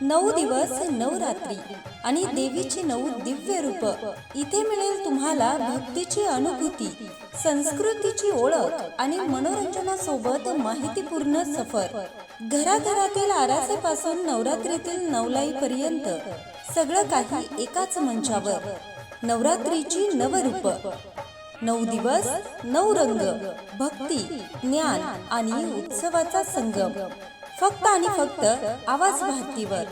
नऊ दिवस नऊ रात्री. आणि देवीची नऊ दिव्य रूप. इथे मिळेल तुम्हाला भक्तीची अनुभूती संस्कृतीची ओळख आणि मनोरंजनासोबत माहितीपूर्ण सफर. घराघरातील आरासेपासून नवरात्रीतील नवलाई पर्यंत सगळं काही एकाच मंचावर. नवरात्रीची नवरूप नऊ दिवस नऊ रंग. भक्ती ज्ञान आणि उत्सवाचा संगम. फक्त आणि फक्त आवाज भारतीवर.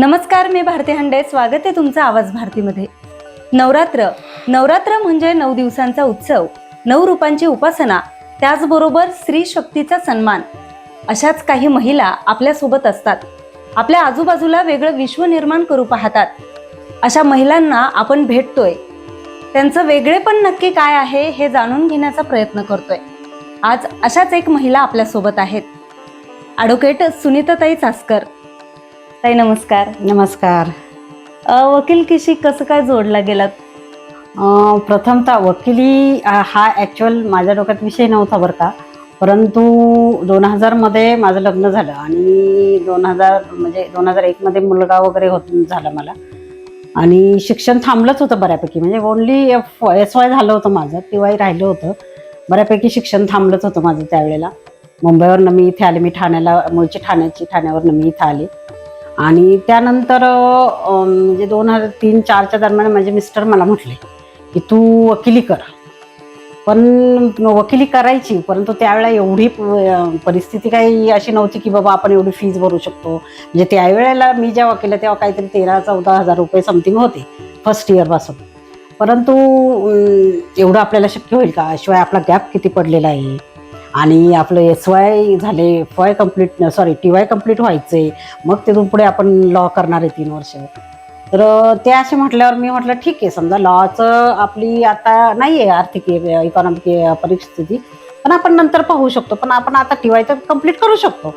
नमस्कार मी भारती हंडे. स्वागत आहे तुमचं आवाज भारतीमध्ये. नवरात्र. नवरात्र म्हणजे नऊ दिवसांचा उत्सव. नऊ रूपांची उपासना. त्याचबरोबर स्त्री शक्तीचा सन्मान. अशाच काही महिला आपल्यासोबत असतात. आपल्या आजूबाजूला वेगळं विश्व निर्माण करू पाहतात. अशा महिलांना आपण भेटतोय. त्यांचं वेगळेपण नक्की काय आहे हे जाणून घेण्याचा प्रयत्न करतोय. आज अशाच एक महिला आपल्यासोबत आहेत. ॲडव्होकेट सुनीताताई चासकर ताई नमस्कार. नमस्कार. अ, वकीलकीशी कसं काय जोडला गेलात? अं, प्रथमतः वकिली अं, हा ॲक्च्युअल माझ्या डोक्यात विषय नव्हता बरं का. परंतु दोन हजारमध्ये माझं लग्न झालं आणि दोन हजार म्हणजे दोन हजार एकमध्ये मुलगा वगैरे होत झाला मला. आणि शिक्षण थांबलंच होतं बऱ्यापैकी. म्हणजे ओनली एफ एस वाय झालं होतं माझं टी वाय राहिलं होतं. बऱ्यापैकी शिक्षण थांबलंच होतं माझं त्यावेळेला. मुंबईवरनं मी इथे आले मी ठाण्याला मूळची ठाण्याची ठाण्यावरनं मी इथं आले. आणि त्यानंतर म्हणजे दोन हजार तीन चारच्या दरम्यान माझे मिस्टर मला म्हटले की तू वकिली कर. पण वकिली करायची परंतु त्यावेळेला एवढी परिस्थिती काही अशी नव्हती की बाबा आपण एवढी फीज भरू शकतो. म्हणजे त्यावेळेला मी जेव्हा केलं तेव्हा काहीतरी तेरा चौदा हजार रुपये समथिंग होते फर्स्ट इयरपासून परंतु एवढं आपल्याला शक्य होईल का? शिवाय आपला गॅप किती पडलेला आहे? आणि आपलं एस वाय झाले F Y complete sorry T Y complete व्हायचे. मग तिथून पुढे आपण लॉ करणार आहे तीन वर्ष. तर ते असे म्हटल्यावर मी म्हटलं ठीक आहे समजा लॉचं आपली आता नाही आहे आर्थिक इकॉनॉमिक परिस्थिती. पण आपण नंतर पाहू शकतो. पण आपण आता टी वाय तर कंप्लीट करू शकतो.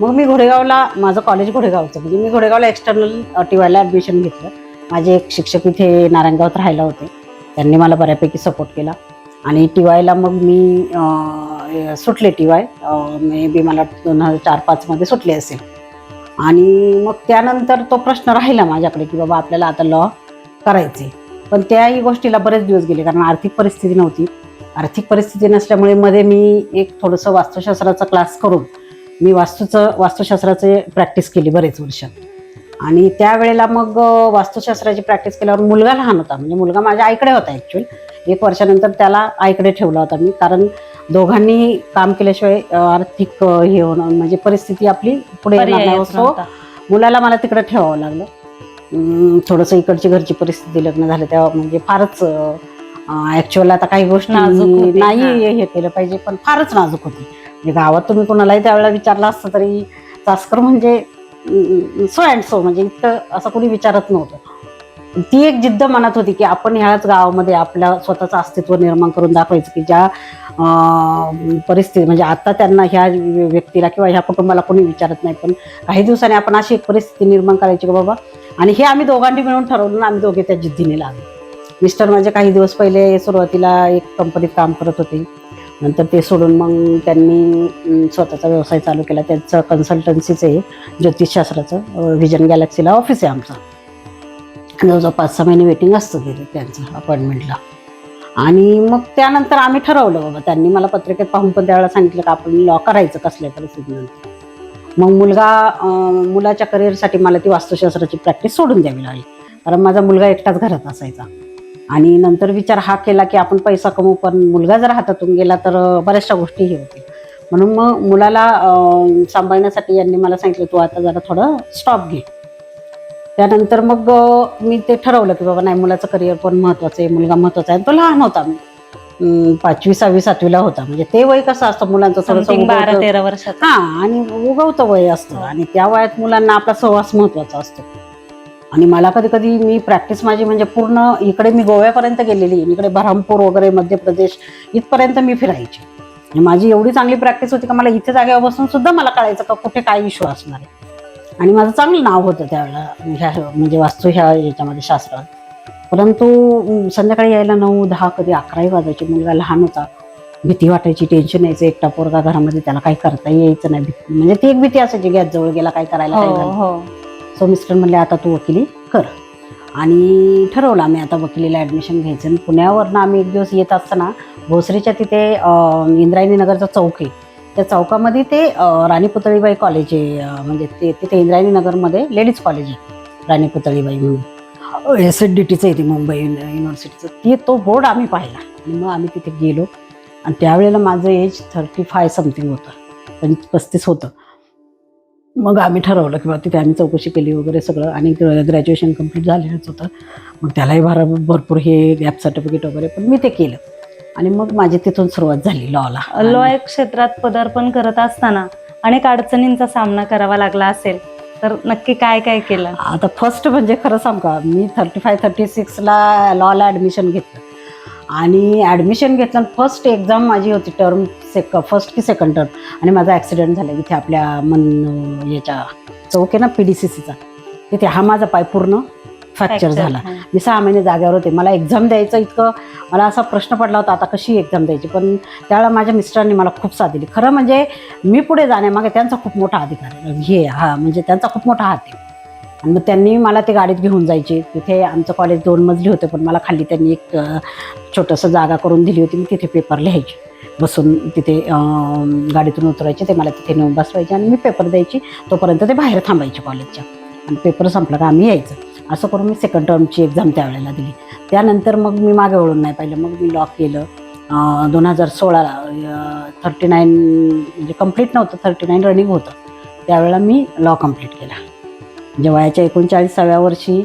मग मी घोडेगावला माझं कॉलेज घोडेगावचं. म्हणजे मी घोडेगावला एक्सटर्नल टी वायला ॲडमिशन घेतलं. माझे एक शिक्षक इथे नारायणगावात राहायला होते. त्यांनी मला बऱ्यापैकी सपोर्ट केला. आणि टी वायला मग मी सुटले टी वाय. मे बी मला दोन हजार चार पाचमध्ये सुटले असेल. आणि मग त्यानंतर तो प्रश्न राहिला माझ्याकडे की बाबा आपल्याला आता लॉ करायचे पण त्याही गोष्टीला बरेच दिवस गेले कारण आर्थिक परिस्थिती नव्हती. आर्थिक परिस्थिती नसल्यामुळे मध्ये मी एक थोडंसं वास्तुशास्त्राचा क्लास करून मी वास्तूचं वास्तुशास्त्राचे प्रॅक्टिस केली बरेच वर्ष. आणि त्यावेळेला मग वास्तुशास्त्राची प्रॅक्टिस केल्यावर मुलगा लहान होता. म्हणजे मुलगा माझ्या आईकडे होता ॲक्च्युअली एक वर्षानंतर त्याला आईकडे ठेवला होता मी. कारण दोघांनी काम केल्याशिवाय आर्थिक हे होणं म्हणजे परिस्थिती आपली पुढे येणार नाही नव्हता. मुलाला मला तिकडे ठेवावं लागलं. थोडंसं इकडची घरची परिस्थिती लग्न झालं तेव्हा म्हणजे फारच ॲक्च्युअल आता काही गोष्टी नाही हे. केलं पाहिजे पण फारच नाजूक होती. म्हणजे गावात तुम्ही कोणालाही त्यावेळेला विचारलं असतं तरी चास्कर म्हणजे सो अँड सो म्हणजे इतकं असं कोणी विचारत नव्हतं. ती एक जिद्द मनात होती की आपण ह्याच गावामध्ये आपल्या स्वतःचं अस्तित्व निर्माण करून दाखवायचं की ज्या परिस्थिती म्हणजे आता त्यांना ह्या व्यक्तीला किंवा ह्या कुटुंबाला कोणी विचारत नाही पण काही दिवसांनी आपण अशी एक परिस्थिती निर्माण करायची की बाबा आणि हे आम्ही दोघांनी मिळून ठरवलं ना आम्ही दोघे त्या जिद्दीने लागलो. मिस्टर माझे काही दिवस पहिले सुरुवातीला एक कंपनीत काम करत होते. नंतर ते सोडून मग त्यांनी स्वतःचा व्यवसाय चालू केला. त्यांचं कन्सल्टन्सीचं आहे ज्योतिषशास्त्राचं व्हिजन गॅलक्सीला ऑफिस आहे आमचं. जवळजवळ पाच सहा महिने वेटिंग असतं तिथे त्यांचं अपॉइंटमेंटला आणि मग त्यानंतर आम्ही ठरवलं बाबा त्यांनी मला पत्रिकेत पाहून पण त्यावेळेला सांगितलं की आपण लॉ करायचं कसल्या परिस्थितीनंतर मग मुलगा मुलाच्या करिअरसाठी मला ती वास्तुशास्त्राची प्रॅक्टिस सोडून द्यावी लागली. कारण माझा मुलगा एकटाच घरात असायचा. आणि नंतर विचार हा केला की आपण पैसा कमवू पण मुलगा जर हातातून गेला तर बऱ्याचशा गोष्टी हे होतील. म्हणून मग मुलाला सांभाळण्यासाठी यांनी मला सांगितलं तू आता जरा थोडं स्टॉप घे. त्यानंतर मग मी ते ठरवलं की बाबा नाही मुलाचं करिअर पण महत्त्वाचं आहे मुलगा महत्त्वाचा आहे. तो लहान होता. मी पाचवी सहावी सातवीला होता. म्हणजे ते वय कसं असतं मुलांचं? थोडंसं बारा उगवतं. तेरा वर्षाचा. हा आणि उगवतं वय असतं. आणि त्या वयात मुलांना आपला सहवास महत्त्वाचा असतो. आणि मला कधी कधी मी प्रॅक्टिस माझी म्हणजे पूर्ण इकडे मी गोव्यापर्यंत गेलेली इकडे बऱ्हामपूर वगैरे मध्य प्रदेश इथपर्यंत मी फिरायची. आणि माझी एवढी चांगली प्रॅक्टिस होती का मला इथे जागेवर बसून सुद्धा मला कळायचं का कुठे काय इश्यू असणार आहे. आणि माझं चांगलं नाव होतं त्यावेळेला. ह्या म्हणजे वास्तू ह्या याच्यामध्ये शास्त्रात. परंतु संध्याकाळी यायला नऊ दहा कधी अकराही वाजायचे. मुलगा लहान होता. भीती वाटायची टेन्शन यायचं. एकटा पोरगा घरामध्ये त्याला काही करता यायचं नाही. भीती- म्हणजे ती एक भीती असायची गॅस जवळ गेला काय करायला काय हो झालं? हो. सो मिस्टर म्हणले आता तू वकिली कर. आणि ठरवलं आम्ही आता वकिलीला ॲडमिशन घ्यायचं. आणि पुण्यावरनं आम्ही एक दिवस येत असताना भोसरीच्या तिथे इंद्रायणी नगरचा चौक आहे. त्या चौकामध्ये ते राणी पुतळीबाई कॉलेज आहे. म्हणजे ते तिथे इंद्रायणी नगरमध्ये लेडीज कॉलेज आहे राणी पुतळीबाई म्हणून. एस एड डी टीचं आहे ते मुंबई युनिव्हर्सिटीचं ते तो बोर्ड आम्ही पाहिला. आणि मग आम्ही तिथे गेलो. आणि त्यावेळेला माझं एज थर्टी फाय समथिंग होतं. पण पस्तीस होतं. मग आम्ही ठरवलं की बा तिथे आम्ही चौकशी केली वगैरे सगळं. आणि ग्रॅज्युएशन कंप्लीट झालेलंच होतं. मग त्यालाही भर भरपूर हे गॅप सर्टिफिकेट वगैरे पण मी ते केलं. आणि मग माझी तिथून सुरुवात झाली लॉला लॉ क्षेत्रात पदार्पण करत असताना अनेक अडचणींचा सामना करावा लागला असेल तर नक्की काय काय केलं? आता फर्स्ट म्हणजे खरं सांग का मी थर्टी फाय थर्टी सिक्सला लॉला ॲडमिशन घेतलं. आणि ॲडमिशन घेतलं फर्स्ट एक्झाम माझी होती टर्म सेक फर्स्ट की सेकंड टर्म आणि माझा ॲक्सिडेंट झाला इथे आपल्या मन याच्या चौक आहे ना पी डी सी सीचा तिथे हा माझा पाय पूर्ण फ्रॅक्चर झाला. मी सहा महिने जाग्यावर होते. मला एक्झाम द्यायचं इतकं मला असा प्रश्न पडला होता आता कशी एक्झाम द्यायची? पण त्यावेळेला माझ्या मिस्टरांनी मला खूप साथ दिली. खरं म्हणजे मी पुढे जाण्यामागे त्यांचा खूप मोठा अधिकार हे हा म्हणजे त्यांचा खूप मोठा हात आहे. आणि मग त्यांनी मला ते गाडीत घेऊन जायचे. तिथे आमचं कॉलेज दोन मजली होतं पण मला खाली त्यांनी एक छोटंसं जागा करून दिली होती. मी तिथे पेपर लिहायचे. बसून तिथे गाडीतून उतरायचे. ते मला तिथे नेऊन बसवायचे आणि मी पेपर द्यायची. तोपर्यंत ते बाहेर थांबायचे कॉलेजच्या आणि पेपर संपला का आम्ही यायचं. असं करून मी सेकंड टर्मची एक्झाम त्यावेळेला दिली. त्यानंतर मग मी मागे वळून नाही पाहिलं. मग मी लॉ केलं. दोन हजार सोळाला थर्टी नाईन म्हणजे कंप्लीट नव्हतं थर्टी नाईन रनिंग होतं. त्यावेळेला मी लॉ कंप्लीट केला. म्हणजे वयाच्या एकोणचाळीसाव्या वर्षी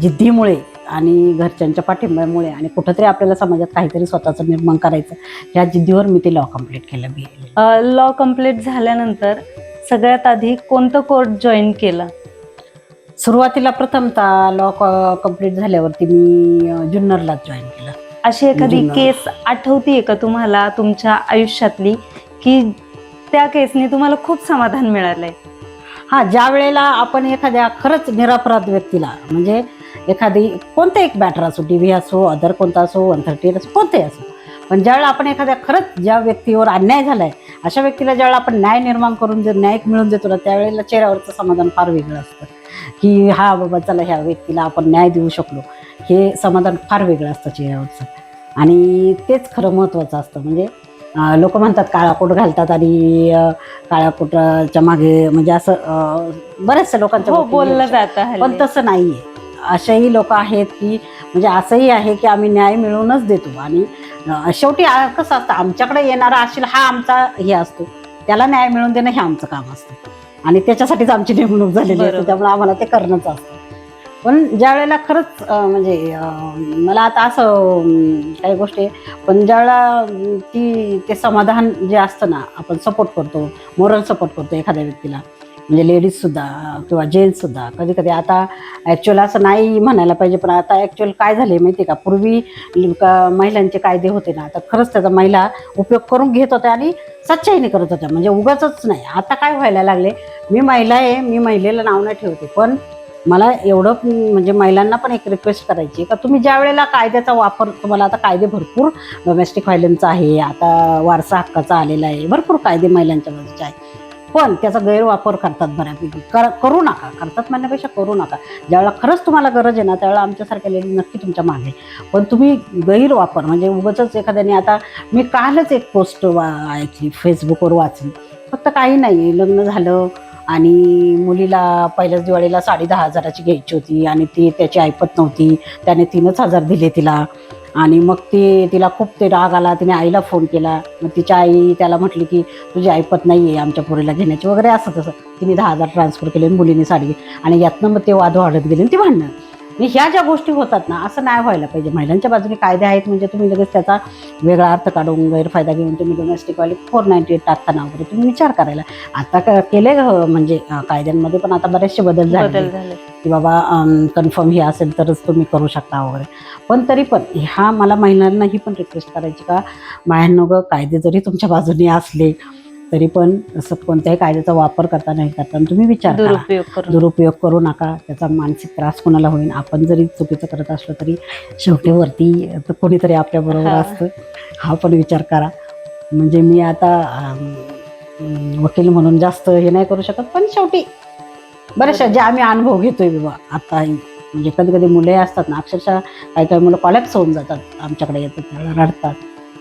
जिद्दीमुळे आणि घरच्यांच्या पाठिंब्यामुळे आणि कुठंतरी आपल्याला समाजात काहीतरी स्वतःचं निर्माण करायचं ह्या जिद्दीवर मी ते लॉ कंप्लीट केलं. बी लॉ कंप्लीट झाल्यानंतर सगळ्यात आधी कोणतं कोर्ट जॉईन केलं? सुरुवातीला प्रथमतः लॉ कंप्लीट झाल्यावरती मी अं, जुन्नरलाच जॉईन केलं. अशी एखादी जुन्नर. केस आठवतीये का तुम्हाला तुमच्या आयुष्यातली? की त्या केसने तुम्हाला खूप समाधान मिळालंय? हां ज्या वेळेला आपण एखाद्या खरंच निरपराध व्यक्तीला म्हणजे एखादी कोणतं एक बॅटर असो टी व्ही असो अदर कोणता असो वन थर्टी असो कोणतेही असो पण ज्यावेळेला आपण एखाद्या खरंच ज्या व्यक्तीवर अन्याय झालाय अशा व्यक्तीला ज्यावेळेला आपण न्याय निर्माण करून जर न्याय मिळवून देतो ना त्यावेळेला चेहऱ्यावरचं समाधान फार वेगळं असतं. की हा बाबा चला ह्या व्यक्तीला आपण न्याय देऊ शकलो. हे समाधान फार वेगळं असतं चेहऱ्यावरचं. आणि तेच खरं महत्त्वाचं असतं. म्हणजे लोक म्हणतात काळा कोट घालतात आणि अं, काळ्या कोटाच्या मागे म्हणजे असं बऱ्याचशा लोकांच्या हो बोललं. जातं पण. तसं नाहीये. असेही लोक आहेत की म्हणजे असंही आहे की आम्ही न्याय मिळवूनच देतो. आणि शेवटी कसं असतं आमच्याकडे येणारा असेल हा आमचा हे असतो. त्याला न्याय मिळवून देणं हे आमचं काम असतं. आणि त्याच्यासाठीच आमची नेमणूक झालेली. असते त्यामुळे आम्हाला ते करणंच असतं. पण ज्या वेळेला खरंच म्हणजे मला आता असं काही गोष्टी पण ज्यावेळेला अं, ती ते समाधान जे असतं ना आपण सपोर्ट करतो मोरल सपोर्ट करतो एखाद्या व्यक्तीला म्हणजे लेडीजसुद्धा किंवा जेंट्ससुद्धा कधी कधी आता ॲक्च्युअल असं नाही म्हणायला पाहिजे पण आता ॲक्च्युअल काय झाले माहिती आहे का? पूर्वी का महिलांचे कायदे होते ना आता खरंच त्याचा महिला उपयोग करून घेत होत्या आणि सच्चाईने करत होत्या. म्हणजे उगाचच नाही. आता काय व्हायला लागले? मी महिला आहे मी महिलेला नाव नाही ठेवते पण मला एवढं म्हणजे महिलांना पण एक रिक्वेस्ट करायची आहे का तुम्ही ज्या वेळेला कायद्याचा वापर तुम्हाला आता कायदे भरपूर डोमेस्टिक व्हायलन्सचा आहे आता वारसा हक्काचा आलेला आहे भरपूर कायदे महिलांच्या बाजूचे आहे पण त्याचा गैरवापर करतात बऱ्यापैकी. कर करू नका. करतात म्हणण्यापेक्षा करू नका. ज्यावेळेला खरंच तुम्हाला गरज आहे ना त्यावेळेला आमच्यासारख्या लेडीज नक्की तुमच्या मागे पण तुम्ही गैरवापर म्हणजे उगाचच एखाद्याने आता मी कालच एक पोस्ट वा ऐकली फेसबुकवर वाचली. फक्त काही नाही लग्न झालं आणि मुलीला पहिल्याच दिवाळीला साडे दहा हजाराची घ्यायची होती आणि ती त्याची ऐपत नव्हती. त्याने तीनच हजार दिले तिला. आणि मग ती तिला खूप ते राग आला तिने आईला फोन केला. मग तिच्या आई त्याला म्हटली की तुझी ऐपत नाही आहे आमच्या पोरीला घेण्याची वगैरे असं तसं. तिने दहा हजार ट्रान्सफर केले आणि मुलीने साडी आणि यातनं मग ते वाद वाढत गेले ते ती भांडणं. आणि ह्या ज्या गोष्टी होतात ना असं नाही व्हायला पाहिजे. महिलांच्या बाजूने कायदे आहेत म्हणजे तुम्ही लगेच त्याचा वेगळा अर्थ काढून गैरफायदा घेऊन तुम्ही डोमेस्टिकवाले फोर नाईन्टी एट टाकताना वगैरे तुम्ही विचार करायला. आता केले ग म्हणजे कायद्यांमध्ये पण आता बरेचसे बदल झाले बदल झाले की बाबा कन्फर्म हे असेल तरच तुम्ही करू शकता वगैरे. पण तरी पण ह्या मला महिलांना ही पण रिक्वेस्ट करायची का बायांनो ग कायदे जरी तुमच्या बाजूने असले तरी पण असं कोणत्याही कायद्याचा वापर करता नाही करताना तुम्ही विचार करा. दुरुपयोग करून दुरुपयोग करू नका त्याचा मानसिक त्रास कोणाला होईल? आपण जरी चुकीचं करत असलो तरी शेवटी वरती तर कोणीतरी आपल्याबरोबर हा. असतं. हा पण विचार करा. म्हणजे मी आता वकील म्हणून जास्त हे नाही करू शकत पण शेवटी बरेचशा जे आम्ही अनुभव घेतोय बाबा आता म्हणजे कधी कधी मुले असतात ना अक्षरशः काही काही मुलं कॉलेप्स होऊन जातात आमच्याकडे येतात रडतात.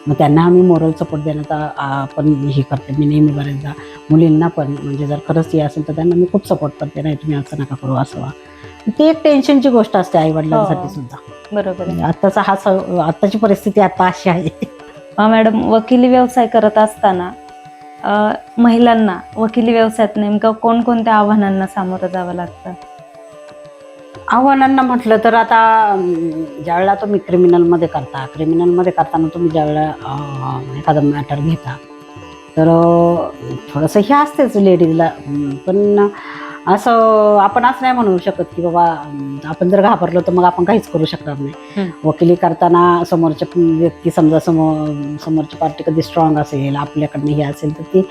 मग त्यांना आम्ही मोरल सपोर्ट देण्याचा आ, पण हे करते मी नेहमी बरेचदा मुलींना पण म्हणजे जर खरंच हे असेल तर त्यांना मी खूप सपोर्ट करते नाही तुम्ही असं नका करू असं ती एक टेन्शनची गोष्ट असते आई वडिलांसाठी हो. सुद्धा. बरोबर आहे. म्हणजे आत्ताचा हा आत्ताची परिस्थिती आता अशी आहे. मॅडम वकिली व्यवसाय करत असताना महिलांना वकिली व्यवसायात नेमकं कोणकोणत्या आव्हानांना सामोरं जावं लागतं? आव्हानांना म्हटलं तर आता ज्यावेळेला तुम्ही क्रिमिनलमध्ये करता क्रिमिनलमध्ये करताना तुम्ही ज्यावेळेला एखादं मॅटर घेता तर थोडंसं हे असतेच लेडीजला पण असं आपण असं नाही म्हणू शकत की बाबा आपण जर घाबरलो तर मग आपण काहीच करू शकणार नाही. वकिली करताना समोरच्या व्यक्ती समजा समोर समोरची पार्टी कधी स्ट्रॉंग असेल आपल्याकडनं हे असेल तर ती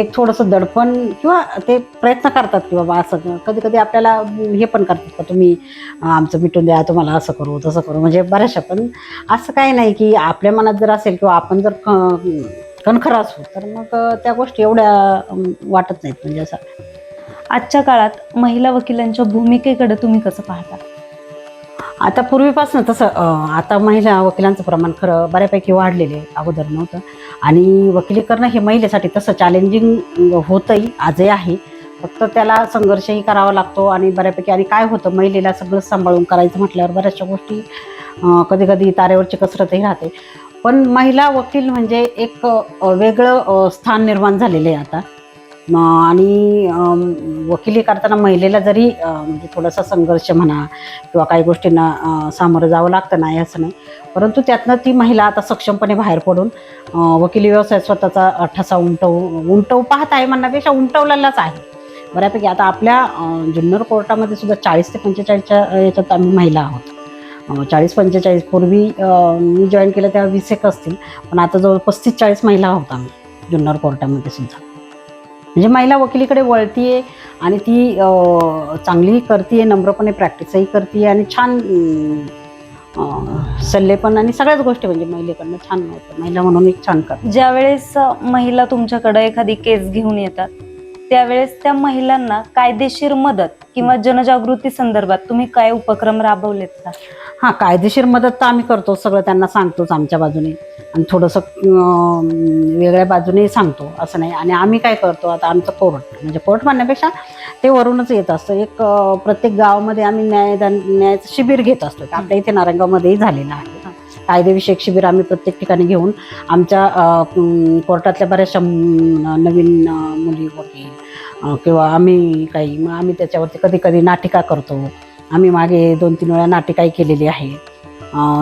एक थोडंसं दडपण किंवा ते प्रयत्न करतात की बाबा असं कधी कधी आपल्याला हे पण करतात का तुम्ही आमचं मिटून द्या तुम्हाला असं करू तसं करू. म्हणजे बऱ्याचशा पण असं काही नाही की आपल्या मनात जर असेल किंवा आपण जर कणखर असू तर मग त्या गोष्टी एवढ्या वाटत नाहीत. म्हणजे असं आजच्या काळात महिला वकिलांच्या भूमिकेकडे तुम्ही कसं पाहता? आता पूर्वीपासून तसं आता महिला वकिलांचं प्रमाण खरं बऱ्यापैकी वाढलेलं आहे. अगोदर नव्हतं. आणि वकिली करणं हे महिलेसाठी तसं चॅलेंजिंग होतंही आजही आहे. फक्त त्याला संघर्षही करावा लागतो आणि बऱ्यापैकी आणि काय होतं महिलेला सगळं सांभाळून करायचं म्हटल्यावर बऱ्याचशा गोष्टी कधी कधी तारेवरची कसरतही राहते. पण महिला वकील म्हणजे एक वेगळं स्थान निर्माण झालेलं आहे आता. आणि वकिली करताना महिलेला जरी म्हणजे थोडासा संघर्ष म्हणा किंवा काही गोष्टींना सामोरं जावं लागतं नाही असं नाही. परंतु त्यातनं ती महिला आता सक्षमपणे बाहेर पडून वकिली व्यवसाय स्वतःचा ठसा उमटवू उमटवू पाहत आहे म्हणण्यापेक्षा उमटवलेलाच आहे. बऱ्यापैकी आता आपल्या जुन्नर कोर्टामध्ये सुद्धा चाळीस ते पंचेचाळीसच्या याच्यात आम्ही महिला आहोत. चाळीस पंचेचाळीस पूर्वी मी जॉईन केलं तेव्हा वीस एक असतील पण आता जवळ पस्तीस चाळीस महिला आहोत आम्ही जुन्नर कोर्टामध्ये सुद्धा. म्हणजे महिला वकिलीकडे वळतीये आणि ती चांगलीही करते नम्रपणे प्रॅक्टिसही करते आणि छान सल्ले पण आणि सगळ्याच गोष्टी म्हणजे महिलेकडनं छान महिला म्हणून एक छान करते ज्यावेळेस महिला तुमच्याकडे एखादी केस घेऊन येतात त्यावेळेस त्या महिलांना कायदेशीर मदत किंवा जनजागृती संदर्भात तुम्ही काय उपक्रम राबवलेत का? हां कायदेशीर मदत तर आम्ही करतो सगळं त्यांना सांगतोच आमच्या बाजूने. आणि थोडंसं वेगळ्या बाजूने सांगतो असं नाही. आणि आम्ही काय करतो आता आमचं कोर्ट म्हणजे कोर्ट म्हणण्यापेक्षा ते वरूनच येत असतं. एक प्रत्येक गावामध्ये आम्ही न्यायदान न्यायाचं शिबिर घेत असतो. आपल्या इथे नारंगामध्येही झालेलं आहे. कायदेविषयक शिबिर आम्ही प्रत्येक ठिकाणी घेऊन आमच्या कोर्टातल्या बऱ्याचशा नवीन मुली वकील किंवा आम्ही काही मग आम्ही त्याच्यावरती कधी कधी नाटिका करतो. आम्ही मागे दोन तीन वेळा नाटिकाही केलेली आहे.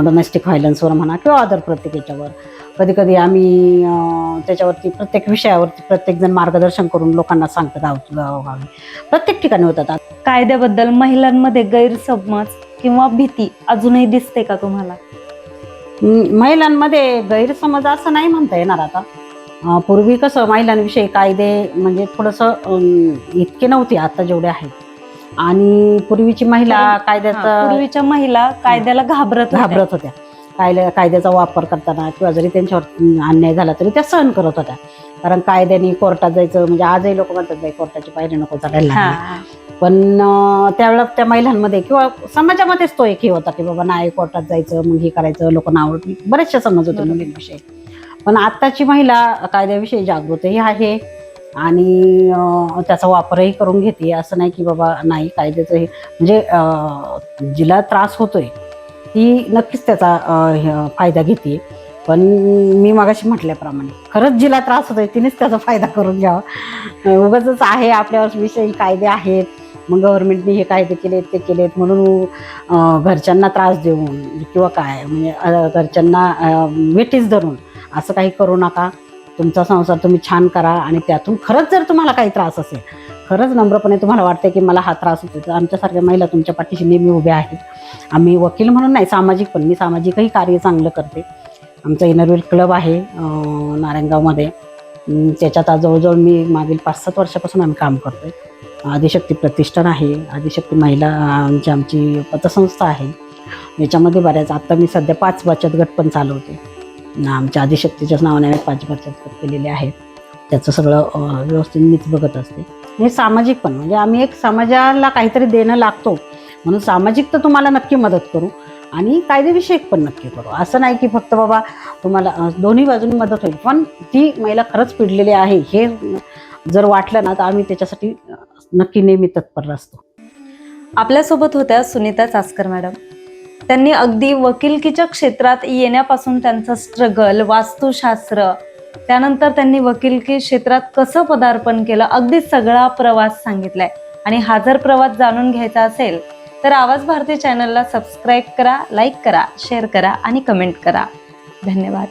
डोमेस्टिक व्हायलन्सवर म्हणा किंवा अदर प्रत्येक याच्यावर. कधी कधी आम्ही त्याच्यावरती प्रत्येक विषयावरती प्रत्येकजण मार्गदर्शन करून लोकांना सांगतात गाव गावोगावी प्रत्येक ठिकाणी होतात. कायद्याबद्दल महिलांमध्ये गैरसमज किंवा भीती अजूनही दिसते का तुम्हाला? महिलांमध्ये गैरसमज असं नाही म्हणता येणार आता. पूर्वी कसं महिलांविषयी कायदे म्हणजे थोडंसं इतके नव्हते आता जेवढे आहेत आणि पूर्वीची महिला कायद्याचा पूर्वीच्या महिला कायद्याला घाबरत. घाबरत होत्या कायद्या कायद्याचा वापर करताना किंवा जरी त्यांच्यावर अन्याय झाला तरी त्या सहन करत होत्या कारण कायद्याने कोर्टात जायचं म्हणजे आजही लोक म्हणतात बाई कोर्टाची पायरी नको चढायला हा, लागली." हा. पण त्यावेळेला त्या महिलांमध्ये किंवा समाजामध्येच तो एक हे होता की बाबा नाही कोर्टात जायचं मग हे करायचं लोक नाव बरेचसे समज होते. मुलींविषयी पण आत्ताची महिला कायद्याविषयी जागृतही आहे आणि त्याचा वापरही करून घेते. असं नाही की बाबा नाही कायद्याचं हे म्हणजे जिला त्रास होतोय ती नक्कीच त्याचा हे- फायदा घेते. पण मी मागाशी म्हटल्याप्रमाणे खरंच जिला त्रास होतोय तिनेच त्याचा फायदा करून घ्यावा. उगाच आहे आपल्यावर विषयी कायदे आहेत. मग गव्हर्नमेंटने हे कायदे केलेत ते केलेत. म्हणून घरच्यांना त्रास देऊन किंवा काय म्हणजे घरच्यांना वेटीस धरून असं काही करू नका. तुमचा संसार तुम्ही छान करा आणि त्यातून खरंच जर तुम्हाला काही त्रास असेल खरंच नम्रपणे तुम्हाला वाटते की मला हा त्रास होतो तर आमच्यासारख्या महिला तुमच्या पाठीशी नेहमी उभ्या आहेत. आम्ही वकील म्हणून नाही सामाजिक पण मी सामाजिकही कार्य चांगलं करते. आमचा इनरवेल क्लब आहे नारायणगावमध्ये. त्याच्यात आज जवळजवळ मी मागील पाच सात वर्षापासून आम्ही काम करतोय. आदिशक्ती प्रतिष्ठान आहे आदिशक्ती महिला आमची आमची पतसंस्था आहे. याच्यामध्ये बऱ्याच आत्ता मी सध्या पाच बचत गट पण चालवते. ना आमच्या आदिशक्तीच्याच नावाने आम्ही पाच बचत केलेले आहेत. त्याचं सगळं व्यवस्थित मीच बघत असते. हे सामाजिक पण म्हणजे आम्ही एक समाजाला काहीतरी देणं लागतो. म्हणून सामाजिक तर तुम्हाला नक्की मदत करू आणि कायदेविषयक पण नक्की करू. असं नाही की फक्त बाबा तुम्हाला दोन्ही बाजूनी मदत होईल. पण ती महिला खरंच पिडलेली आहे हे जर वाटलं ना तर आम्ही त्याच्यासाठी नक्की नेहमी तत्पर असतो. आपल्यासोबत होत्या सुनीता चास्कर मॅडम. त्यांनी अगदी वकिलकीच्या क्षेत्रात येण्यापासून त्यांचं स्ट्रगल वास्तुशास्त्र त्यानंतर त्यांनी वकिलकी क्षेत्रात कसं पदार्पण केलं अगदी सगळा प्रवास सांगितलाय. आणि हा जर प्रवास जाणून घ्यायचा असेल तर आवाज भारती चॅनलला सबस्क्राईब करा लाईक करा शेअर करा आणि कमेंट करा. धन्यवाद.